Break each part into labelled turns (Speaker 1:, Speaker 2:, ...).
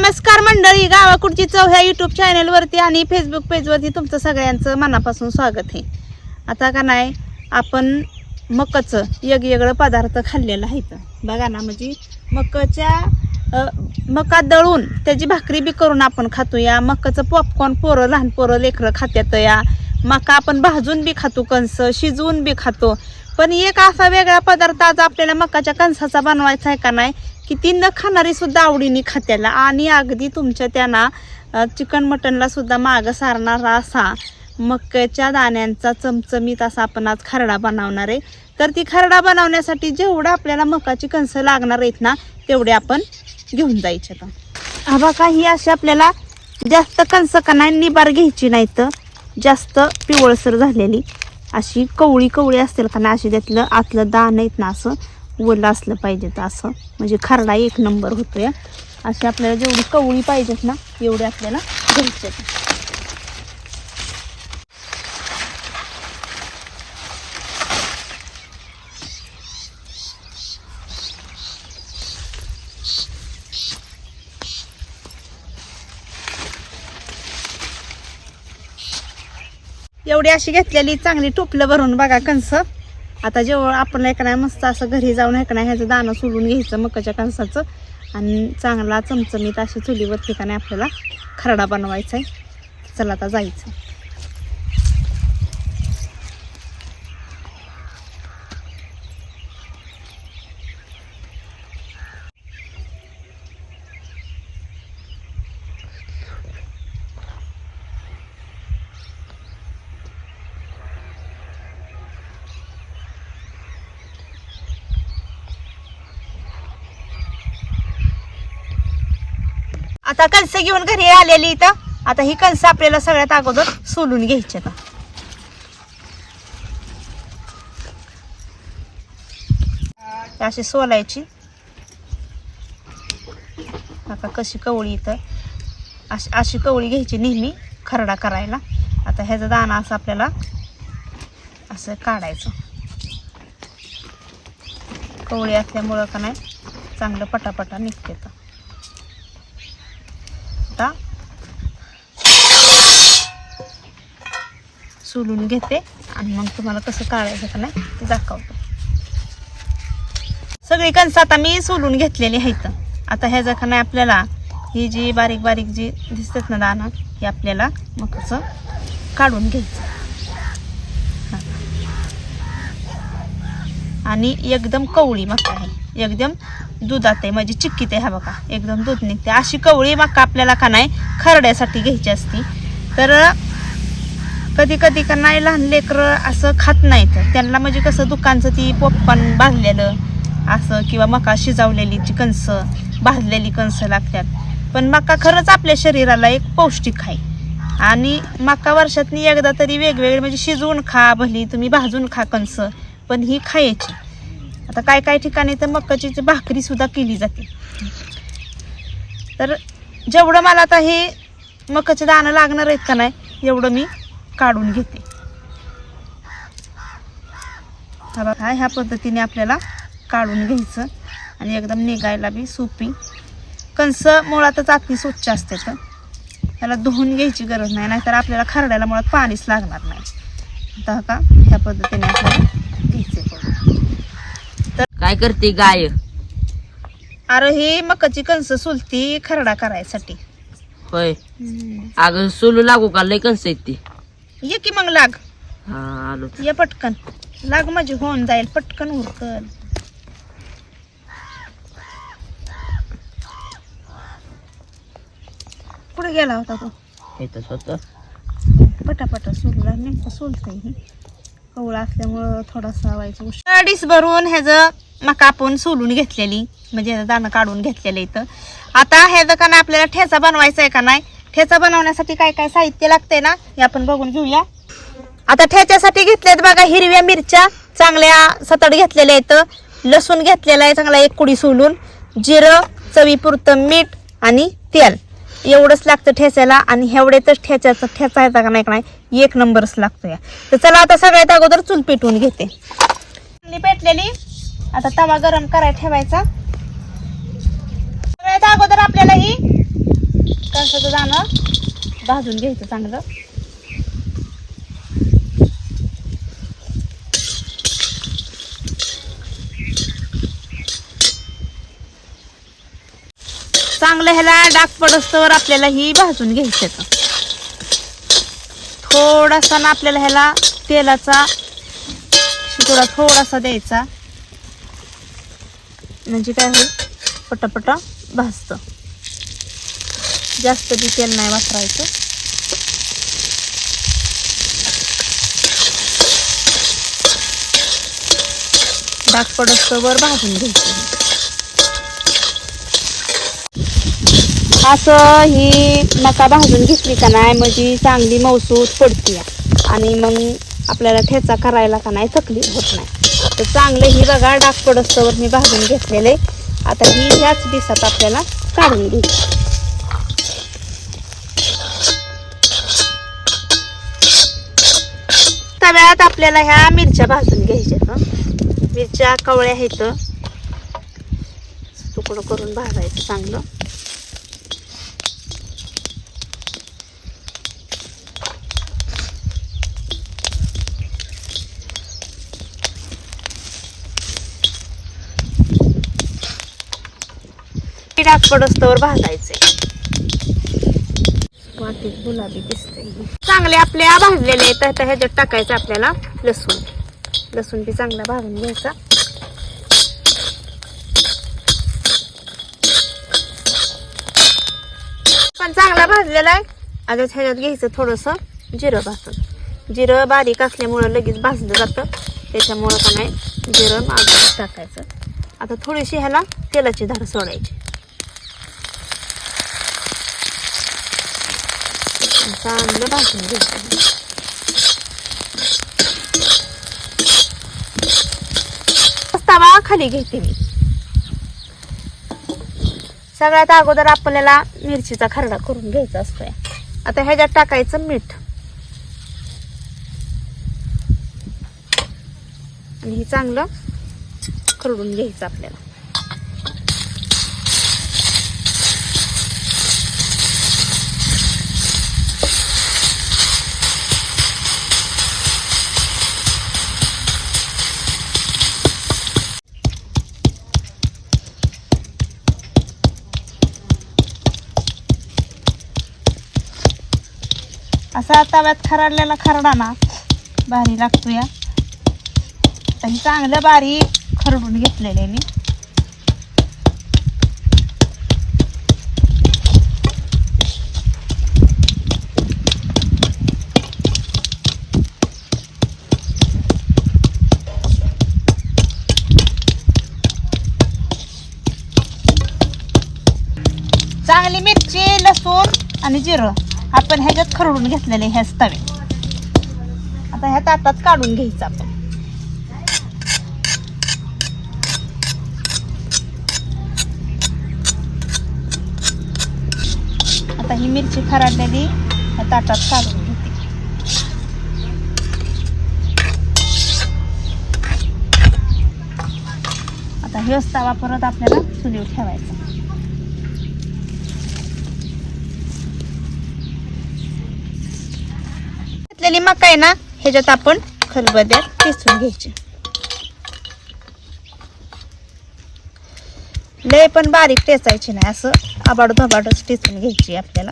Speaker 1: नमस्कार मंडळी गावाकडची चव ह्या युट्यूब चॅनलवरती आणि फेसबुक पेजवरती तुमचं सगळ्यांचं मनापासून स्वागत आहे. आता का नाही आपण मकचं वेगवेगळं पदार्थ खाल्लेलं आहे तर बघा ना म्हणजे मकाच्या मका दळून त्याची भाकरी बी करून आपण खातो या मकाचं पॉपकॉर्न पोरं लहान पोरं लेकरं खात्यात या. मका आपण भाजून बी खातो कणस शिजवून बी खातो. पण एक असा वेगळा पदार्थ आज आपल्याला मकाच्या कणसाचा बनवायचा आहे का नाही की ती न खाणारी सुद्धा आवडीने खात्याला. आणि अगदी तुमच्या त्यांना चिकन मटनला सुद्धा मागं सारणारा असा मक्याच्या दाण्यांचा चमचमीत असा आपण आज खरडा बनवणार आहे. तर ती खरडा बनवण्यासाठी जेवढं आपल्याला मकाची कणसं लागणार आहेत ना तेवढे आपण घेऊन जायचे तर हा बघा ही अशी आपल्याला जास्त कणसं का नाही निबार घ्यायची नाही तर जास्त पिवळसर झालेली अशी कवळी कवळी असतील का नाही अशी त्यातलं आतलं दाण आहेत ना असं ओलं असलं पाहिजे तर असं. म्हणजे खरडा एक नंबर होतो या अशी आपल्याला जेवढी कवळी पाहिजेत ना एवढी आपल्याला घ्यायचे एवढी अशी घेतलेली चांगली टोपलं भरून बघा कणस. आता जेव्हा आपण एक नाही मस्त असं घरी जाऊन एक नाही ह्याचं दाणं सोलून घ्यायचं मकाच्या कणसाचं आणि चांगला चमचमीत अशी चुलीवर ठिकाणी आपल्याला खरडा बनवायचा आहे चला आता जायचं. आता कणसं घेऊन घरी आलेली इथं. आता ही कणसं आपल्याला सगळ्यात अगोदर सोलून घ्यायची आता. अशी सोलायची. आता कशी कवळी इथं. अशी अशी कवळी घ्यायची नेहमी खरडा करायला. आता ह्याचा दाणा असं आपल्याला असं काढायचं. कवळी असल्यामुळं का नाही चांगलं पटापटा निघते तर आता सोलून घेते आणि मग तुम्हाला कसं काढायचं का नाही ते दाखवतो. सगळी कणसं आता मी सोलून घेतलेली आहेत. आता ह्याचा का नाही आपल्याला ही जी बारीक बारीक जी दिसतात ना दाना हे आपल्याला मग कसं काढून घ्यायचं. आणि एकदम कवळी मका आहे. एकदम दुधात आहे म्हणजे चिक्कीत आहे हा बघा. एकदम दूध निघते अशी कवळी मका आपल्याला का नाही खरड्यासाठी घ्यायची असती. तर कधी कधी का नाही लहान लेकरं असं खात नाहीत. त्यांना म्हणजे कसं दुकानचं ती पोपकॉर्न भाजलेलं असं किंवा मका शिजवलेली जी कणसं भाजलेली कणसं लागतात. पण मका खरंच आपल्या शरीराला एक पौष्टिक आहे. आणि मका वर्षातनी एकदा तरी वेगवेगळे म्हणजे शिजवून खा भली तुम्ही भाजून खा कणसं पण ही खायची. आता काय काय ठिकाणी तर मकाची जी केली जाते. तर जेवढं मला आता हे मकाचे दाणं लागणार आहेत का नाही एवढं मी काढून घेते. हा बघा ह्या पद्धतीने आपल्याला काढून घ्यायचं. आणि एकदम निघायला बी सोपी. कंस मुळातच आतली स्वच्छ असते तर. त्याला धुवून घ्यायची गरज नाही नाहीतर आपल्याला खरड्याला मुळात पाणीच लागणार नाही. आता का ह्या पद्धतीने आपल्याला घ्यायचे करून
Speaker 2: काय करते गाय?
Speaker 1: अरे ही मकाची कंस सुलती खरडा करायसाठी.
Speaker 2: होय. अगं सोलू लागू का? लय कंस आहेत ती.
Speaker 1: ये की मग लाग.
Speaker 2: हा आलो.
Speaker 1: ये पटकन. लाग म्हणजे होऊन जाईल. पटकन उरकल. कुठे गेला होता तो.
Speaker 2: येतच होत
Speaker 1: पटापटा सोलला नेमकं सोलतंय ही. कवळा असल्यामुळं थोडासा व्हायचं अडीच भरून ह्याचं मका आपण सोलून घेतलेली. म्हणजे दाणं काढून घेतलेलं इथं. आता ह्याचं का नाही आपल्याला ठेचा बनवायचा आहे का नाही? ठेचा बनवण्यासाठी काय काय साहित्य लागतंय ना हे आपण बघून घेऊया. आता ठेच्यासाठी घेतलेत बघा हिरव्या मिरच्या चांगल्या सतड घेतलेल्या आहेत. लसूण घेतलेला आहे चांगला एक कुडी सोलून. जिरं चवीपुरतं मीठ आणि तेल. एवढंच लागतं ठेचायला आणि एवढेच ठेच्याचा ठेचा येता का नाही का नाही एक नंबरच लागतो या. तर चला आता सगळ्यात अगोदर चूल पेटवून घेते. चांगली पेटलेली. आता तवा गरम करायला ठेवायचा. सगळ्यात अगोदर आपल्याला ही कासाचं दाणं भाजून घ्यायचं चांगलं. चांगलं ह्याला डाग पडस्तवर आपल्याला ही भाजून घ्यायचं थोडासा ना आपल्याला ह्याला तेलाचा शितोडा थोडासा द्यायचा. म्हणजे काय होईल? पटापटा भाजतं. जास्त बी तेल नाही वापरायचं. डाग पडस्तवर भाजून घ्यायचं. असं ही मका भाजून घेतली का नाही म्हणजे चांगली मौसूद पडते. आणि मग आपल्याला ठेचा करायला का नाही तकलीफ होत नाही. तर चांगलं ही बघा डाग पडस्तवर मी भाजून घेतलेले आता ही ह्याच दिवसात आपल्याला काढून घ्यायची. तव्यात आपल्याला ह्या मिरच्या भाजून घ्यायच्या मिरच्या कवळ्या आहेत. तुकडं करून भाजायचं चांगलं. हे डाग पडस्तवर आहे वाटीत गुलाबी दिसते चांगले आपल्या भाजलेले आहेत. तर ह्याच्यात टाकायचं आपल्याला लसूण. लसूण बी चांगला भाजून घ्यायचा. पण चांगला भाजलेला आहे. आता ह्याच्यात घ्यायचं थोडंसं जिरं भाजून. जिरं बारीक असल्यामुळं लगेच भाजलं जातं. त्याच्यामुळं पण आहे जिरं मागं टाकायचं. आता थोडीशी ह्याला तेलाची धार सोडायची. चांगलं भाजून घ्यायचं तवा खाली घेते मी सगळ्यात अगोदर आपल्याला मिरचीचा खरडा करून घ्यायचा असतोय आता ह्याच्यात टाकायचं मीठ आणि हे चांगलं खरडून घ्यायचं आपल्याला असा तव्यात खरडलेला खरडा ना भारी लागतो या. ही चांगलं बारीक खरडून घेतलेले मी. चांगली मिरची लसूण आणि जिरं. आपण ह्याच्यात खरडून घेतलेले ह्याच तवे आता ह्या तातात काढून घ्यायचं आपण. आता ही मिरची खराडलेली ह्या ताटात काढून घेते. आता हे तवा वापरत आपल्याला चुलीवर ठेवायचा. घेतलेली मका आहे ना ह्याच्यात आपण खलबद्यात ठेचून घ्यायची. लय पण बारीक टेचायची नाही असं आबाड धबाडच टेचून घ्यायची आपल्याला.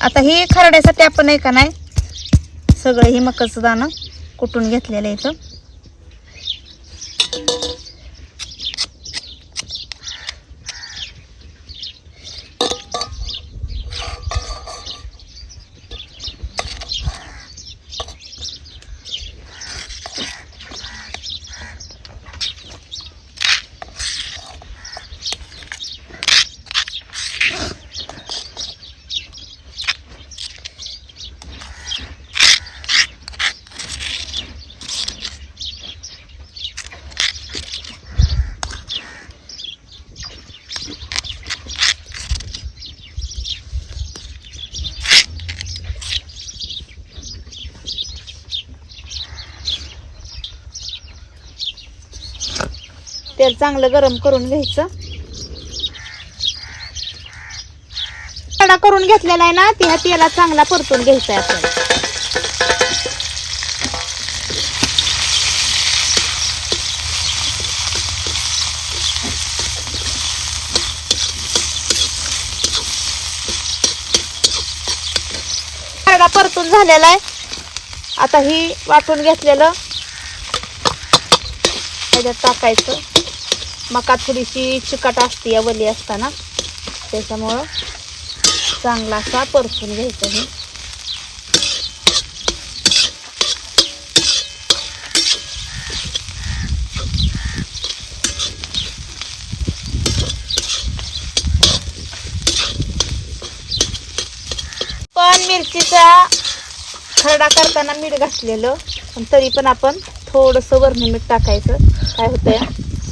Speaker 1: आता ही खरड्यासाठी आपण आहे का नाही सगळं ही मकाचं दाणं कुटून घेतलेलं आहे इथं. तेल चांगलं गरम करून घ्यायचं. खडा करून घेतलेला आहे ना ती ह्या तेला चांगला परतून घ्यायचा आहे आपल्याला परतून झालेला आहे. आता ही वाटून घेतलेलं. त्याच्यात टाकायचं. मका थोडीशी चिकट असते या वली असताना. त्याच्यामुळं चांगला असा परतून घ्यायचं हे. पण मिरचीचा खरडा करताना मीठ घातलेलं पण तरी पण आपण थोडंसं वरणी मीठ टाकायचं. काय होतंय?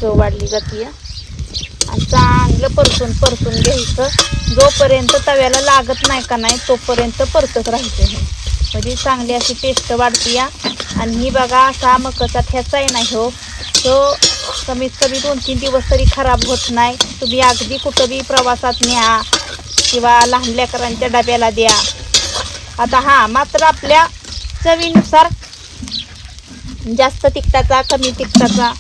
Speaker 1: चव वाढली जाते आणि चांगलं परतून परतून घ्यायचं. जोपर्यंत तव्याला लागत नाही का नाही तोपर्यंत परतत राहायचं हे. म्हणजे चांगली अशी टेस्ट वाढते या. आणि ही बघा असा मकाचा ठ्याचा आहे नाही हो तो कमीत कमी दोन तीन दिवस तरी खराब होत नाही. तुम्ही अगदी कुठंबी प्रवासात न्या किंवा लहान लेकरांच्या डब्याला द्या. आता हां मात्र आपल्या चवीनुसार जास्त तिखटाचा कमी तिखटाचा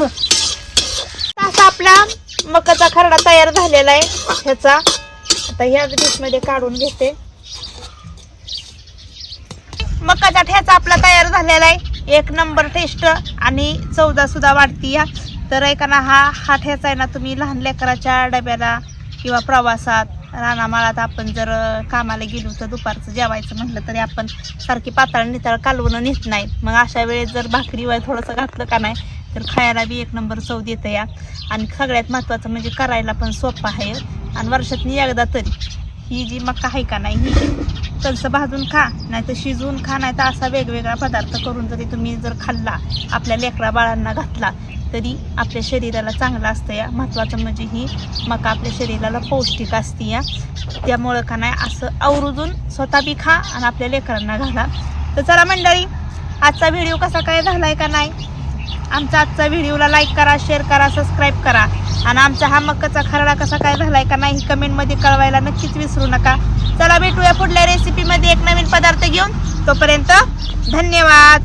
Speaker 1: असा आपला मकाचा खरडा तयार झालेला आहे ह्याचा. आता ह्या डिशमध्ये काढून घेते. मकाचा ठेचा आपला तयार झालेला आहे. एक नंबर टेस्ट आणि चौदा सुद्धा वाढती या. तर ऐकाना हा हा ठेचा आहे ना तुम्ही लहान लेकराच्या डब्याला किंवा प्रवासात रानामाळात आपण जर कामाला गेलो तर दुपारचं जेवायचं म्हटलं तरी आपण सारखी पातळ नितळ कालवून नेत नाही मग अशा वेळेस जर भाकरीवर थोडंसं घातलं का नाही तर खायला बी एक नंबर चव देतं या. आणि सगळ्यात महत्त्वाचं म्हणजे करायला पण सोपं आहे. आणि वर्षातनी एकदा तरी. ही जी मका आहे का नाही ही कलसं भाजून खा नाही तर शिजवून खा नाही तर असा वेगवेगळा पदार्थ करून जरी तुम्ही जर खाल्ला आपल्या लेकरा बाळांना घातला तरी आपल्या शरीराला चांगलं असतं या. महत्त्वाचं म्हणजे ही मका आपल्या शरीराला पौष्टिक असते या. त्यामुळं का नाही असं आवरुजून स्वतः बी खा आणि आपल्या लेकरांना घाला. तर चला मंडळी आजचा व्हिडिओ कसा काय झाला आहे का नाही आमचा आजचा व्हिडिओला लाईक करा शेअर करा सबस्क्राईब करा. आणि आमचा हा मक्काचा खरडा कसा काय झालाय का नाही कमेंटमध्ये कळवायला नक्कीच विसरू नका. चला भेटूया पुढल्या रेसिपीमध्ये एक नवीन पदार्थ घेऊन. तोपर्यंत धन्यवाद.